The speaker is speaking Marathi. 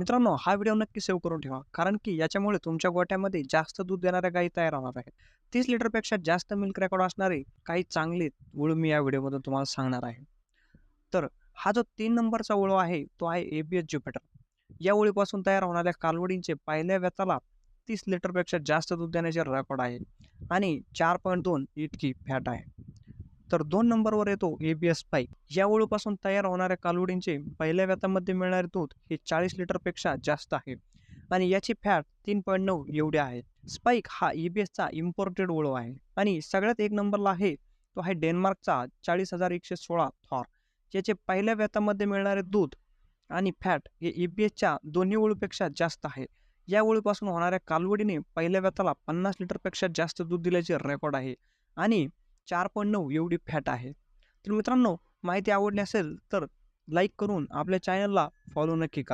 मित्रांनो हा व्हिडिओ नक्की सेव्ह करून ठेवा. कारण की याच्यामुळे तुमच्या गोट्यामध्ये जास्त दूध देणाऱ्या गायी तयार होणार आहेत. तीस लिटरपेक्षा जास्त मिल्क रेकॉर्ड असणारे काही चांगले वळू मी या व्हिडिओमधून तुम्हाला सांगणार आहे. तर हा जो तीन नंबरचा ओळू आहे तो आहे एबीएस ज्युपिटर. या ओळीपासून तयार होणाऱ्या कालवडींचे पहिल्या व्यताला तीस लिटरपेक्षा जास्त दूध देण्याचे रेकॉर्ड आहे. आणि चार पॉईंट दोन इतकी फॅट आहे. तर दोन नंबरवर येतो ए बी एस स्पाईक या ओळूपासून तयार होणाऱ्या कालवडींचे पहिल्या व्यतामध्ये मिळणारे दूध हे चाळीस लिटरपेक्षा जास्त आहे. आणि याची फॅट तीन पॉईंट नऊ एवढी आहे. स्पाईक हा ई बी एसचा इम्पोर्टेड ओळू आहे. आणि सगळ्यात एक नंबरला आहे तो आहे डेन्मार्कचा चाळीस हजार एकशे सोळा थॉर. याचे पहिल्या व्यातामध्ये मिळणारे दूध आणि फॅट हे ई बी एसच्या दोन्ही ओळूपेक्षा जास्त आहे. या ओळीपासून होणाऱ्या कालवडीने पहिल्या व्यताला पन्नास लिटरपेक्षा जास्त दूध दिल्याचे रेकॉर्ड आहे. आणि चार पॉईंट नऊ एवढी फॅट आहे. तर मित्रांनो माहिती आवडली असेल तर लाईक करून आपल्या चॅनलला फॉलो नक्की करा.